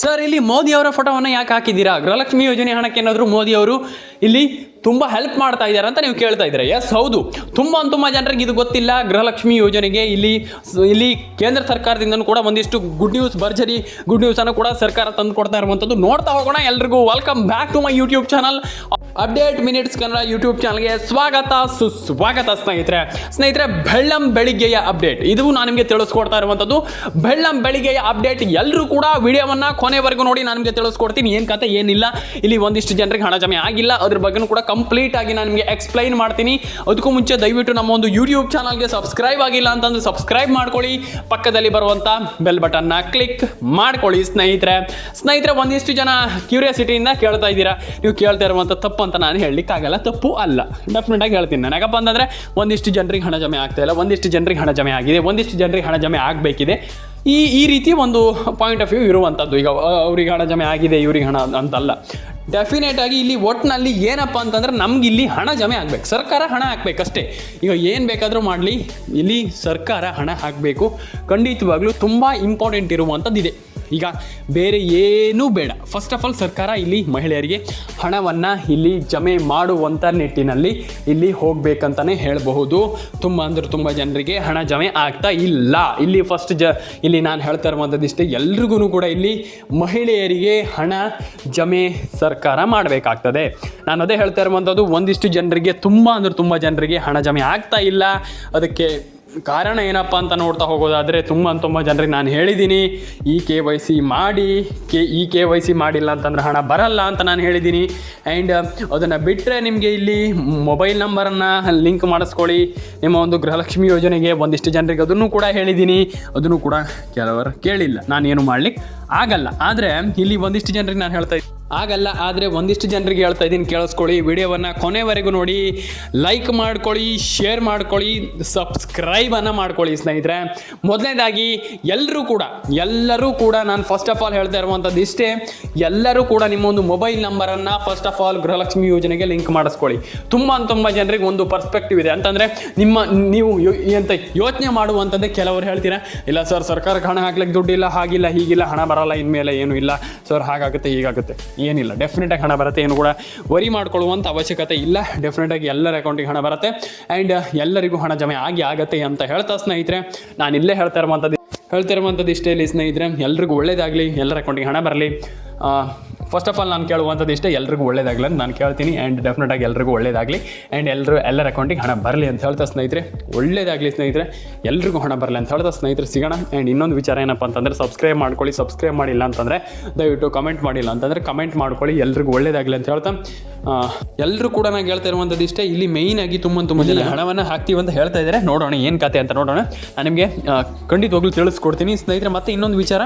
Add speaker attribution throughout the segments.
Speaker 1: Sir ಇಲ್ಲಿ ಮೋದಿ ಅವರ ಫೋಟೋವನ್ನು ಯಾಕೆ ಹಾಕಿದ್ದೀರಾ? ಗೃಹಲಕ್ಷ್ಮಿ ಯೋಜನೆ ಹಣಕ್ಕೆ ಏನಾದರೂ ಮೋದಿ ಅವರು ಇಲ್ಲಿ ತುಂಬ ಹೆಲ್ಪ್ ಮಾಡ್ತಾ ಇದ್ದಾರೆ ಅಂತ ನೀವು ಕೇಳ್ತಾ ಇದ್ದೀರಾ? ಎಸ್ ಹೌದು. ತುಂಬ ತುಂಬ ಜನರಿಗೆ ಇದು ಗೊತ್ತಿಲ್ಲ. ಗೃಹಲಕ್ಷ್ಮಿ ಯೋಜನೆಗೆ ಇಲ್ಲಿ ಇಲ್ಲಿ ಕೇಂದ್ರ ಸರ್ಕಾರದಿಂದನೂ ಕೂಡ ಒಂದಿಷ್ಟು ಗುಡ್ ನ್ಯೂಸ್ ಭರ್ಜರಿ ಗುಡ್ ನ್ಯೂಸನ್ನು ಕೂಡ ಸರ್ಕಾರ ತಂದು ಕೊಡ್ತಾ ಇರುವಂಥದ್ದು ನೋಡ್ತಾ ಹೋಗೋಣ ಎಲ್ರಿಗೂ. Welcome back to my YouTube channel update minutes Kannada YouTube ಚಾನಲ್ಗೆ ಸ್ವಾಗತ, ಸುಸ್ವಾಗತ ಸ್ನೇಹಿತರೆ. ಸ್ನೇಹಿತರೆ, ಬೆಳ್ಳಂ ಬೆಳಿಗ್ಗೆಯ ಅಪ್ಡೇಟ್. ಇದು ನಾನು ನಿಮಗೆ ತಿಳಿಸ್ಕೊಡ್ತಾ ಇರುವಂಥದ್ದು. ಬೆಳ್ಳಂ ಬೆಳಿಗ್ಗೆಯ ಅಪ್ಡೇಟ್ ಎಲ್ಲರೂ ಕೂಡ ವಿಡಿಯೋವನ್ನು ಕೊನೆವರೆಗೂ ನೋಡಿ, ನಾನು ನಿಮಗೆ ತಿಳಿಸ್ಕೊಡ್ತೀನಿ. ಏನು ಕತೆ, ಏನಿಲ್ಲ. ಇಲ್ಲಿ ಒಂದಿಷ್ಟು ಜನರಿಗೆ ಹಣ ಜಮೆ ಆಗಿಲ್ಲ. ಅದ್ರ ಬಗ್ಗೆನೂ ಕೂಡ ಕಂಪ್ಲೀಟ್ ಆಗಿ ನಾನು ನಿಮಗೆ ಎಕ್ಸ್ಪ್ಲೈನ್ ಮಾಡ್ತೀನಿ. ಅದಕ್ಕೂ ಮುಂಚೆ ದಯವಿಟ್ಟು ನಮ್ಮ ಒಂದು ಯೂಟ್ಯೂಬ್ ಚಾನಲ್ಗೆ ಸಬ್ಸ್ಕ್ರೈಬ್ ಆಗಿಲ್ಲ ಅಂತಂದ್ರೆ ಸಬ್ಸ್ಕ್ರೈಬ್ ಮಾಡ್ಕೊಳ್ಳಿ. ಪಕ್ಕದಲ್ಲಿ ಬರುವಂಥ ಬೆಲ್ ಬಟನ್ನ ಕ್ಲಿಕ್ ಮಾಡ್ಕೊಳ್ಳಿ ಸ್ನೇಹಿತರೆ. ಸ್ನೇಹಿತರೆ, ಒಂದಿಷ್ಟು ಜನ ಕ್ಯೂರಿಯಾಸಿಟಿಯಿಂದ ಕೇಳ್ತಾ ಇದ್ದೀರಾ. ನೀವು ಕೇಳ್ತಾ ಇರುವಂಥ ತಪ್ಪು ಅಂತ ನಾನು ಹೇಳಲಿಕ್ಕಾಗಲ್ಲ, ತಪ್ಪು ಅಲ್ಲ. ಡೆಫಿನೆಟ್ ಆಗಿ ಹೇಳ್ತೀನಿ ನಾನು. ಯಾಕಪ್ಪ ಅಂತಂದರೆ, ಒಂದಿಷ್ಟು ಜನರಿಗೆ ಹಣ ಜಮೆ ಆಗ್ತಾ ಇಲ್ಲ, ಒಂದಿಷ್ಟು ಜನರಿಗೆ ಹಣ ಜಮೆ ಆಗಿದೆ, ಒಂದಿಷ್ಟು ಜನರಿಗೆ ಹಣ ಜಮೆ ಆಗಬೇಕಿದೆ. ಈ ಈ ರೀತಿ ಒಂದು ಪಾಯಿಂಟ್ ಆಫ್ ವ್ಯೂ ಇರುವಂಥದ್ದು ಈಗ ಅವ್ರಿಗೆ ಹಣ ಜಮೆ ಆಗಿದೆ, ಇವ್ರಿಗೆ ಹಣ ಅಂತಲ್ಲ. ಡೆಫಿನೆಟ್ ಆಗಿ ಇಲ್ಲಿ ಒಟ್ಟಿನಲ್ಲಿ ಏನಪ್ಪ ಅಂತಂದ್ರೆ, ನಮ್ಗೆ ಇಲ್ಲಿ ಹಣ ಜಮೆ ಆಗ್ಬೇಕು. ಸರ್ಕಾರ ಹಣ ಹಾಕ್ಬೇಕಷ್ಟೇ ಈಗ ಏನು ಬೇಕಾದರೂ ಮಾಡಲಿ. ಇಲ್ಲಿ ಸರ್ಕಾರ ಹಣ ಹಾಕಬೇಕು. ಖಂಡಿತವಾಗ್ಲೂ ತುಂಬ ಇಂಪಾರ್ಟೆಂಟ್ ಇರುವಂಥದ್ದಿದೆ ಈಗ ಬೇರೆ ಏನೂ ಬೇಡ. ಫಸ್ಟ್ ಆಫ್ ಆಲ್ ಸರ್ಕಾರ ಇಲ್ಲಿ ಮಹಿಳೆಯರಿಗೆ ಹಣವನ್ನು ಇಲ್ಲಿ ಜಮೆ ಮಾಡುವಂಥ ನಿಟ್ಟಿನಲ್ಲಿ ಇಲ್ಲಿ ಹೋಗಬೇಕಂತಲೇ ಹೇಳಬಹುದು. ತುಂಬ ಅಂದ್ರೆ ತುಂಬ ಜನರಿಗೆ ಹಣ ಜಮೆ ಆಗ್ತಾ ಇಲ್ಲ. ಇಲ್ಲಿ ಫಸ್ಟ್ ಜ, ಇಲ್ಲಿ ನಾನು ಹೇಳ್ತಾ ಇರುವಂಥದ್ದಿಷ್ಟೇ ಎಲ್ರಿಗೂ ಕೂಡ ಇಲ್ಲಿ ಮಹಿಳೆಯರಿಗೆ ಹಣ ಜಮೆ ಸರ್ಕಾರ ಮಾಡಬೇಕಾಗ್ತದೆ. ನಾನು ಅದೇ ಹೇಳ್ತಾ ಇರುವಂಥದ್ದು ಒಂದಿಷ್ಟು ಜನರಿಗೆ ತುಂಬ ಅಂದ್ರೆ ತುಂಬ ಜನರಿಗೆ ಹಣ ಜಮೆ ಆಗ್ತಾ ಇಲ್ಲ. ಅದಕ್ಕೆ ಕಾರಣ ಏನಪ್ಪ ಅಂತ ನೋಡ್ತಾ ಹೋಗೋದಾದರೆ ತುಂಬ ತುಂಬ ಜನರಿಗೆ ನಾನು ಹೇಳಿದ್ದೀನಿ, ಈ ಕೆ ವೈ ಸಿ ಮಾಡಿ, ಕೆ, ಈ ಕೆ ವೈ ಸಿ ಮಾಡಿಲ್ಲ ಅಂತಂದ್ರೆ ಹಣ ಬರಲ್ಲ ಅಂತ ನಾನು ಹೇಳಿದ್ದೀನಿ. ಆ್ಯಂಡ್ ಅದನ್ನು ಬಿಟ್ಟರೆ ನಿಮಗೆ ಇಲ್ಲಿ ಮೊಬೈಲ್ ನಂಬರನ್ನು ಲಿಂಕ್ ಮಾಡಿಸ್ಕೊಳ್ಳಿ. ನಿಮ್ಮ ಒಂದು ಗೃಹಲಕ್ಷ್ಮಿ ಯೋಜನೆಗೆ ಒಂದಿಷ್ಟು ಜನರಿಗೆ ಅದನ್ನು ಕೂಡ ಹೇಳಿದ್ದೀನಿ. ಅದನ್ನು ಕೂಡ ಕೆಲವರು ಕೇಳಿಲ್ಲ. ನಾನೇನು ಮಾಡಲಿಕ್ಕೆ ಆಗಲ್ಲ. ಆದರೆ ಇಲ್ಲಿ ಒಂದಿಷ್ಟು ಜನರಿಗೆ ನಾನು ಹೇಳ್ತಾ ಆಗಲ್ಲ, ಆದರೆ ಒಂದಿಷ್ಟು ಜನರಿಗೆ ಹೇಳ್ತಾ ಇದ್ದೀನಿ, ಕೇಳಿಸ್ಕೊಳ್ಳಿ. ವಿಡಿಯೋವನ್ನು ಕೊನೆವರೆಗೂ ನೋಡಿ ಲೈಕ್ ಮಾಡ್ಕೊಳ್ಳಿ ಶೇರ್ ಮಾಡ್ಕೊಳ್ಳಿ ಸಬ್ಸ್ಕ್ರೈಬನ್ನು ಮಾಡ್ಕೊಳ್ಳಿ ಸ್ನೇಹಿತರೆ. ಮೊದಲನೇದಾಗಿ ಎಲ್ಲರೂ ಕೂಡ ಎಲ್ಲರೂ ಕೂಡ ನಾನು ಫಸ್ಟ್ ಆಫ್ ಆಲ್ ಹೇಳ್ತಾ ಇರುವಂಥದ್ದು ಇಷ್ಟೇ, ಎಲ್ಲರೂ ಕೂಡ ನಿಮ್ಮೊಂದು ಮೊಬೈಲ್ ನಂಬರನ್ನು ಫಸ್ಟ್ ಆಫ್ ಆಲ್ ಗೃಹಲಕ್ಷ್ಮಿ ಯೋಜನೆಗೆ ಲಿಂಕ್ ಮಾಡಿಸ್ಕೊಳ್ಳಿ. ತುಂಬ ತುಂಬ ಜನರಿಗೆ ಒಂದು ಪರ್ಸ್ಪೆಕ್ಟಿವ್ ಇದೆ. ಅಂತಂದರೆ, ನಿಮ್ಮ, ನೀವು ಎಂತ ಯೋಚನೆ ಮಾಡುವಂಥದ್ದೇ ಕೆಲವರು ಹೇಳ್ತೀರಾ, ಇಲ್ಲ ಸರ್ ಸರ್ಕಾರಕ್ಕೆ ಹಣ ಹಾಕ್ಲಿಕ್ಕೆ ದುಡ್ಡಿಲ್ಲ, ಹಾಗಿಲ್ಲ, ಹೀಗಿಲ್ಲ, ಹಣ ಬರಲ್ಲ, ಇನ್ಮೇಲೆ ಏನೂ ಇಲ್ಲ. ಸರ್ ಹಾಗಾಗುತ್ತೆ, ಹೀಗಾಗುತ್ತೆ. ಏನಿಲ್ಲ. ಡೆಫಿನೆಟಾಗಿ ಹಣ ಬರುತ್ತೆ, ಏನು ಕೂಡ ವರಿ ಮಾಡ್ಕೊಳ್ಳುವಂಥ ಅವಶ್ಯಕತೆ ಇಲ್ಲ. ಡೆಫಿನೆಟಾಗಿ ಎಲ್ಲರ ಅಕೌಂಟಿಗೆ ಹಣ ಬರುತ್ತೆ. ಆ್ಯಂಡ್ ಎಲ್ಲರಿಗೂ ಹಣ ಜಮೆ ಆಗಿ ಆಗತ್ತೆ ಅಂತ ಹೇಳ್ತಾ ಸ್ನೇಹಿತರೆ, ನಾನು ಇಲ್ಲೇ ಹೇಳ್ತಾ ಇರುವಂಥದ್ದು ಹೇಳ್ತಾ ಇರುವಂಥದ್ದು ಇಷ್ಟೇ ಇಲ್ಲಿ ಸ್ನೇಹಿತರೆ. ಎಲ್ರಿಗೂ ಒಳ್ಳೇದಾಗಲಿ, ಎಲ್ಲರ ಅಕೌಂಟಿಗೆ ಹಣ ಬರಲಿ. ಫಸ್ಟ್ ಆಫ್ ಆಲ್ ನಾನು ಕೇಳುವಂಥದ್ದು ಇಷ್ಟೇ ಎಲ್ಲರಿಗೂ ಒಳ್ಳೇದಾಗಲಿ ಅಂತ ನಾನು ಕೇಳ್ತೀನಿ. ಆ್ಯಂಡ್ ಡೆಫಿನೆಟಾಗಿ ಎಲ್ಲರಿಗೂ ಒಳ್ಳೇದಾಗಲಿ. ಆ್ಯಂಡ್ ಎಲ್ಲರೂ ಎಲ್ಲರ ಅಕೌಂಟಿಗೆ ಹಣ ಬರಲಿ ಅಂತ ಹೇಳ್ತಾ ಸ್ನೇಹಿತರೆ ಒಳ್ಳೇದಾಗಲಿ ಸ್ನೇಹಿತರೆ. ಎಲ್ಲರಿಗೂ ಹಣ ಬರಲಿ ಅಂತ ಹೇಳ್ತಾ ಸ್ನೇಹಿತರೆ ಸಿಗೋಣ. ಆ್ಯಂಡ್ ಇನ್ನೊಂದು ವಿಚಾರ ಏನಪ್ಪ ಅಂತಂದರೆ ಸಬ್ಸ್ಕ್ರೈಬ್ ಮಾಡ್ಕೊಳ್ಳಿ. ಸಬ್ಸ್ಕ್ರೈಬ್ ಮಾಡಿಲ್ಲ ಅಂತಂದರೆ ದಯವಿಟ್ಟು ಕಮೆಂಟ್ ಮಾಡಿಲ್ಲ ಅಂತಂದರೆ ಕಮೆಂಟ್ ಮಾಡ್ಕೊಳ್ಳಿ. ಎಲ್ರಿಗೂ ಒಳ್ಳೇದಾಗಲಿ ಅಂತ ಹೇಳ್ತಾ. ಎಲ್ಲರೂ ಕೂಡ ನಾನು ಹೇಳ್ತಾ ಇರುವಂಥದ್ದು ಇಷ್ಟೇ. ಇಲ್ಲಿ ಮೇಯ್ನ್ ಆಗಿ ತುಂಬ ತುಂಬ ಜನ ಹಣವನ್ನು ಹಾಕ್ತೀವಿ ಅಂತ ಹೇಳ್ತಾ ಇದ್ದಾರೆ ನೋಡೋಣ ಏನು ಕತೆ ಅಂತ ನೋಡೋಣ. ನಾನು ನಿಮಗೆ ಖಂಡಿತವಾಗ್ಲೂ ತಿಳಿಸ್ಕೊಡ್ತೀನಿ ಸ್ನೇಹಿತರೆ. ಮತ್ತೆ ಇನ್ನೊಂದು ವಿಚಾರ.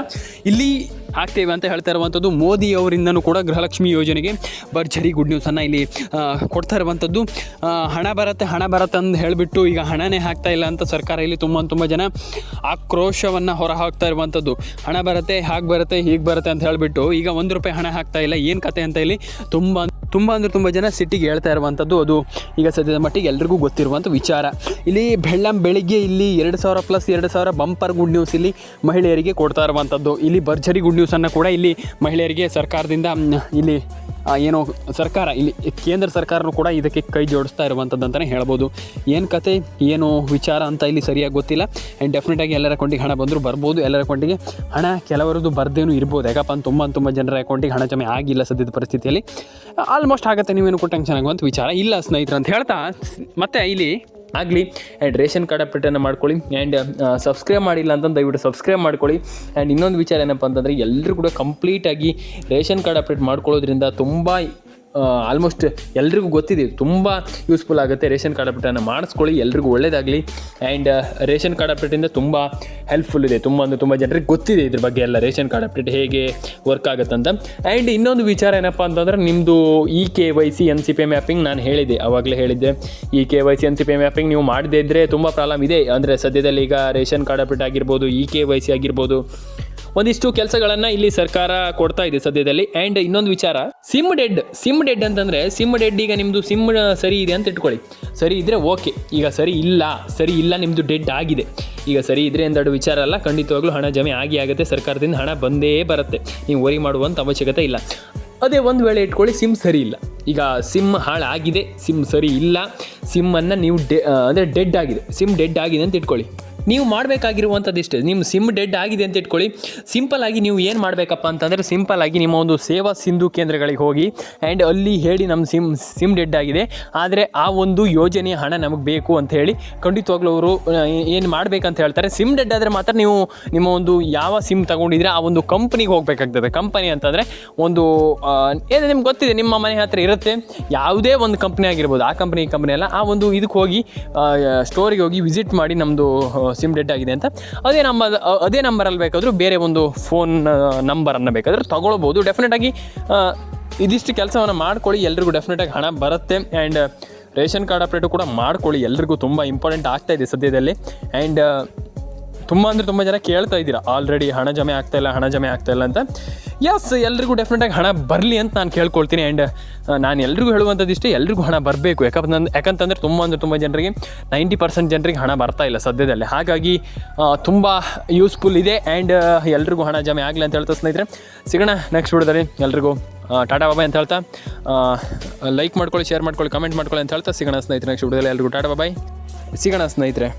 Speaker 1: ಇಲ್ಲಿ ಹಾಕ್ತೇವೆ ಅಂತ ಹೇಳ್ತಾ ಇರುವಂಥದ್ದು ಮೋದಿ ಅವರಿಂದನೂ ಕೂಡ ಗೃಹಲಕ್ಷ್ಮಿ ಯೋಜನೆಗೆ ಭರ್ಜರಿ ಗುಡ್ ನ್ಯೂಸನ್ನು ಇಲ್ಲಿ ಕೊಡ್ತಾ ಇರುವಂಥದ್ದು. ಹಣ ಬರತ್ತೆ ಹಣ ಬರತ್ತೆ ಅಂತ ಹೇಳಿಬಿಟ್ಟು ಈಗ ಹಣನೇ ಹಾಕ್ತಾ ಇಲ್ಲ ಅಂತ ಸರ್ಕಾರ ಇಲ್ಲಿ ತುಂಬ ತುಂಬ ಜನ ಆಕ್ರೋಶವನ್ನು ಹೊರ ಹಾಕ್ತಾ ಇರುವಂಥದ್ದು. ಹಣ ಬರುತ್ತೆ, ಹಾಗೆ ಬರುತ್ತೆ, ಹೀಗೆ ಬರುತ್ತೆ ಅಂತ ಹೇಳಿಬಿಟ್ಟು ಈಗ ಒಂದು ರೂಪಾಯಿ ಹಣ ಹಾಕ್ತಾ ಇಲ್ಲ, ಏನು ಕತೆ ಅಂತ ಇಲ್ಲಿ ತುಂಬ ತುಂಬ ಅಂದರೆ ತುಂಬ ಜನ ಸಿಟ್ಟಿಗೆ ಹೇಳ್ತಾ ಇರುವಂಥದ್ದು ಅದು ಈಗ ಸದ್ಯದ ಮಟ್ಟಿಗೆ ಎಲ್ರಿಗೂ ಗೊತ್ತಿರುವಂಥ ವಿಚಾರ. ಇಲ್ಲಿ ಬೆಳ್ಳಂ ಬೆಳಿಗ್ಗೆ ಇಲ್ಲಿ ಎರಡು ಸಾವಿರ ಪ್ಲಸ್ ಎರಡು ಸಾವಿರ ಬಂಪರ್ ಗುಡ್ ನ್ಯೂಸ್ ಇಲ್ಲಿ ಮಹಿಳೆಯರಿಗೆ ಕೊಡ್ತಾ ಇರುವಂಥದ್ದು ಇಲ್ಲಿ ಭರ್ಜರಿ ಗುಡ್ ನ್ಯೂಸನ್ನು ಕೂಡ ಇಲ್ಲಿ ಮಹಿಳೆಯರಿಗೆ ಸರ್ಕಾರದಿಂದ ಇಲ್ಲಿ ಏನು ಸರ್ಕಾರ, ಇಲ್ಲಿ ಕೇಂದ್ರ ಸರ್ಕಾರನೂ ಕೂಡ ಇದಕ್ಕೆ ಕೈ ಜೋಡಿಸ್ತಾ ಇರುವಂಥದ್ದು ಅಂತಲೇ ಹೇಳ್ಬೋದು. ಏನು ಕತೆ, ಏನು ವಿಚಾರ ಅಂತ ಇಲ್ಲಿ ಸರಿಯಾಗಿ ಗೊತ್ತಿಲ್ಲ. ಆ್ಯಂಡ್ ಡೆಫಿನೆಟಾಗಿ ಎಲ್ಲರ ಅಕೌಂಟಿಗೆ ಹಣ ಬಂದರೂ ಬರ್ಬೋದು, ಎಲ್ಲರ ಅಕೌಂಟಿಗೆ ಹಣ ಕೆಲವರದ್ದು ಬರ್ದೇನೂ ಇರ್ಬೋದು. ಯಾಕಪ್ಪ ಅಂತ ತುಂಬ ತುಂಬ ಜನರ ಅಕೌಂಟಿಗೆ ಹಣ ಜಮೆ ಆಗಿಲ್ಲ ಸದ್ಯದ ಪರಿಸ್ಥಿತಿಯಲ್ಲಿ. ಆಲ್ಮೋಸ್ಟ್ ಆಗುತ್ತೆ, ನೀವೇನು ಕೊಟ್ಟಂಗೆ ಟೆನ್ಷನ್ ಆಗುವಂಥ ವಿಚಾರ ಇಲ್ಲ ಸ್ನೇಹಿತರು ಅಂತ ಹೇಳ್ತಾ. ಮತ್ತೆ ಇಲ್ಲಿ ಆಗಲಿ ಆ್ಯಂಡ್ ರೇಷನ್ ಕಾರ್ಡ್ ಅಪ್ಡೇಟನ್ನು ಮಾಡ್ಕೊಳ್ಳಿ ಆ್ಯಂಡ್ ಸಬ್ಸ್ಕ್ರೈಬ್ ಮಾಡಿಲ್ಲ ಅಂತಂದು ದಯವಿಟ್ಟು ಸಬ್ಸ್ಕ್ರೈಬ್ ಮಾಡ್ಕೊಳ್ಳಿ. ಆ್ಯಂಡ್ ಇನ್ನೊಂದು ವಿಚಾರ ಏನಪ್ಪ ಅಂತಂದರೆ ಎಲ್ಲರೂ ಕೂಡ ಕಂಪ್ಲೀಟಾಗಿ ರೇಷನ್ ಕಾರ್ಡ್ ಅಪ್ಡೇಟ್ ಮಾಡ್ಕೊಳ್ಳೋದ್ರಿಂದ ತುಂಬ ಆಲ್ಮೋಸ್ಟ್ ಎಲ್ರಿಗೂ ಗೊತ್ತಿದೆ, ತುಂಬ ಯೂಸ್ಫುಲ್ ಆಗುತ್ತೆ ರೇಷನ್ ಕಾರ್ಡ್ ಅಪ್ಡೇಟನ್ನು ಮಾಡಿಸ್ಕೊಳ್ಳಿ, ಎಲ್ರಿಗೂ ಒಳ್ಳೇದಾಗಲಿ. ಆ್ಯಂಡ್ ರೇಷನ್ ಕಾರ್ಡ್ ಅಪ್ಡೇಟಿಂದ ತುಂಬ ಹೆಲ್ಪ್ಫುಲ್ ಇದೆ, ತುಂಬ ಅಂದರೆ ತುಂಬ ಜನರಿಗೆ ಗೊತ್ತಿದೆ ಇದ್ರ ಬಗ್ಗೆ ಎಲ್ಲ ರೇಷನ್ ಕಾರ್ಡ್ ಅಪ್ಡೇಟ್ ಹೇಗೆ ವರ್ಕ್ ಆಗುತ್ತೆ ಅಂತ. ಆ್ಯಂಡ್ ಇನ್ನೊಂದು ವಿಚಾರ ಏನಪ್ಪ ಅಂತಂದರೆ ನಿಮ್ಮದು E K Y C N C P mapping ನಾನು ಹೇಳಿದೆ ಆವಾಗಲೇ ಹೇಳಿದ್ದೆ. ಈ K Y C N C P mapping ನೀವು ಮಾಡದೇ ಇದ್ದರೆ ತುಂಬ ಪ್ರಾಬ್ಲಮ್ ಇದೆ. ಅಂದರೆ ಸದ್ಯದಲ್ಲಿ ಈಗ ರೇಷನ್ ಕಾರ್ಡ್ ಅಪ್ಡೇಟ್ ಆಗಿರ್ಬೋದು ಇ ಕೆ ವೈ ಸಿ ಆಗಿರ್ಬೋದು ಒಂದಿಷ್ಟು ಕೆಲಸಗಳನ್ನು ಇಲ್ಲಿ ಸರ್ಕಾರ ಕೊಡ್ತಾ ಇದೆ ಸದ್ಯದಲ್ಲಿ. ಅಂಡ್ ಇನ್ನೊಂದು ವಿಚಾರ ಸಿಮ್ ಡೆಡ್ ಸಿಮ್ ಡೆಡ್ ಅಂತಂದ್ರೆ ಸಿಮ್ ಡೆಡ್ ಈಗ ನಿಮ್ಮದು ಸಿಮ್ ಸರಿ ಇದೆ ಅಂತ ಇಟ್ಕೊಳ್ಳಿ. ಸರಿ ಇದ್ರೆ ಓಕೆ ಈಗ ಸರಿ ಇಲ್ಲ ಸರಿ ಇಲ್ಲ ನಿಮ್ಮದು ಡೆಡ್ ಆಗಿದೆ. ಈಗ ಸರಿ ಇದ್ರೆ ಎಂದೆರಡು ವಿಚಾರ ಅಲ್ಲ, ಖಂಡಿತವಾಗ್ಲೂ ಹಣ ಜಮೆ ಆಗಿ ಆಗುತ್ತೆ, ಸರ್ಕಾರದಿಂದ ಹಣ ಬಂದೇ ಬರುತ್ತೆ. ನೀವು ವರಿ ಮಾಡುವಂಥ ಅವಶ್ಯಕತೆ ಇಲ್ಲ. ಅದೇ ಒಂದು ವೇಳೆ ಇಟ್ಕೊಳ್ಳಿ ಸಿಮ್ ಸರಿ ಇಲ್ಲ. ಈಗ ಸಿಮ್ ಹಾಳಾಗಿದೆ ಸಿಮ್ ಸರಿ ಇಲ್ಲ ಸಿಮ್ಮನ್ನು ನೀವು ಡೆ ಅಂದರೆ ಡೆಡ್ ಆಗಿದೆ ಸಿಮ್ ಡೆಡ್ ಆಗಿದೆ ಅಂತ ಇಟ್ಕೊಳ್ಳಿ. ನೀವು ಮಾಡಬೇಕಾಗಿರುವಂಥದ್ದು ಇಷ್ಟೇ. ನಿಮ್ಮ ಸಿಮ್ ಡೆಡ್ ಆಗಿದೆ ಅಂತ ಇಟ್ಕೊಳ್ಳಿ. ಸಿಂಪಲ್ ಆಗಿ ನೀವು ಏನು ಮಾಡಬೇಕಪ್ಪ ಅಂತಂದರೆ ಸಿಂಪಲ್ ಆಗಿ ನಿಮ್ಮ ಒಂದು ಸೇವಾ ಸಿಂಧು ಕೇಂದ್ರಗಳಿಗೆ ಹೋಗಿ ಆ್ಯಂಡ್ ಅಲ್ಲಿ ಹೇಳಿ ನಮ್ಮ ಸಿಮ್ ಸಿಮ್ ಡೆಡ್ ಆಗಿದೆ. ಆದರೆ ಆ ಒಂದು ಯೋಜನೆಯ ಹಣ ನಮಗೆ ಬೇಕು ಅಂತ ಹೇಳಿ ಖಂಡಿತವಾಗ್ಲೂ ಅವರು ಏನು ಮಾಡಬೇಕಂತ ಹೇಳ್ತಾರೆ. ಸಿಮ್ ಡೆಡ್ ಆದರೆ ಮಾತ್ರ ನೀವು ನಿಮ್ಮ ಒಂದು ಯಾವ ಸಿಮ್ ತಗೊಂಡಿದ್ರೆ ಆ ಒಂದು ಕಂಪ್ನಿಗೆ ಹೋಗಬೇಕಾಗ್ತದೆ. ಕಂಪನಿ ಅಂತಂದರೆ ಒಂದು ಏನು ನಿಮ್ಗೆ ಗೊತ್ತಿದೆ, ನಿಮ್ಮ ಮನೆ ಹತ್ರ ಇರುತ್ತೆ. ಯಾವುದೇ ಒಂದು ಕಂಪ್ನಿ ಆಗಿರ್ಬೋದು. ಆ ಕಂಪ್ನಿ ಕಂಪ್ನಿ ಅಲ್ಲ ಆ ಒಂದು ಇದಕ್ಕೆ ಹೋಗಿ ಸ್ಟೋರಿಗೆ ಹೋಗಿ ವಿಸಿಟ್ ಮಾಡಿ ನಮ್ಮದು ಸಿಮ್ ಡೆಡ್ ಆಗಿದೆ ಅಂತ. ಅದೇ ನಮ್ಮ, ಅದೇ ನಂಬರಲ್ಲಿ ಬೇಕಾದರೂ ಬೇರೆ ಒಂದು ಫೋನ್ ನಂಬರನ್ನು ಬೇಕಾದರೂ ತೊಗೊಳ್ಬೋದು ಡೆಫಿನೆಟಾಗಿ ಇದಿಷ್ಟು ಕೆಲಸವನ್ನು ಮಾಡ್ಕೊಳ್ಳಿ, ಎಲ್ರಿಗೂ ಡೆಫಿನೆಟಾಗಿ ಹಣ ಬರುತ್ತೆ. ಆ್ಯಂಡ್ ರೇಷನ್ ಕಾರ್ಡ್ ಅಪ್ಡೇಟು ಕೂಡ ಮಾಡ್ಕೊಳ್ಳಿ, ಎಲ್ರಿಗೂ ತುಂಬ ಇಂಪಾರ್ಟೆಂಟ್ ಆಗ್ತಾ ಇದೆ ಸದ್ಯದಲ್ಲಿ. ಆ್ಯಂಡ್ ತುಂಬ ಅಂದರೆ ತುಂಬ ಜನ ಕೇಳ್ತಾ ಇದ್ದೀರಾ, ಆಲ್ರೆಡಿ ಹಣ ಜಮೆ ಆಗ್ತಾ ಇಲ್ಲ, ಹಣ ಜಮೆ ಆಗ್ತಾ ಇಲ್ಲ ಅಂತ. ಎಸ್ ಎಲ್ರಿಗೂ ಡೆಫಿನೆಟಾಗಿ ಹಣ ಬರಲಿ ಅಂತ ನಾನು ಕೇಳ್ಕೊಳ್ತೀನಿ ಆ್ಯಂಡ್ ನಾನು ಎಲ್ರಿಗೂ ಹೇಳುವಂಥದ್ದು ಇಷ್ಟೇ ಎಲ್ರಿಗೂ ಹಣ ಬರಬೇಕು. ಯಾಕಂದ್ರೆ ಯಾಕಂತಂದ್ರೆ ಯಾಕಂತಂದರೆ ತುಂಬ ಅಂದರೆ ತುಂಬ ಜನರಿಗೆ ನೈಂಟಿ ಪರ್ಸೆಂಟ್ ಜನರಿಗೆ ಹಣ ಬರ್ತಾ ಇಲ್ಲ ಸದ್ಯದಲ್ಲಿ. ಹಾಗಾಗಿ ತುಂಬ ಯೂಸ್ಫುಲ್ ಇದೆ ಆ್ಯಂಡ್ ಎಲ್ರಿಗೂ ಹಣ ಜಮೆ ಆಗಲಿ ಅಂತ ಹೇಳ್ತಾ ಸ್ನೇಹಿತರೆ. ಸಿಗೋಣ ನೆಕ್ಸ್ಟ್ ವಿಡಿಯೋದಲ್ಲಿ. ಎಲ್ರಿಗೂ ಟಾಟಾ ಬಾಬಾಯ್ ಅಂತ ಹೇಳ್ತಾ ಲೈಕ್ ಮಾಡ್ಕೊಳ್ಳಿ ಶೇರ್ ಮಾಡ್ಕೊಳ್ಳಿ ಕಮೆಂಟ್ ಮಾಡ್ಕೊಳ್ಳಿ ಅಂತ ಹೇಳ್ತಾ ಸಿಗೋಣ ಸ್ನೇಹಿತರೆ ನೆಕ್ಸ್ಟ್ ವಿಡಿಯೋದಲ್ಲಿ. ಎಲ್ರಿಗೂ ಟಾಟಾ ಬಾಬಾಯ್ ಸಿಗೋಣ ಸ್ನೇಹಿತರೆ.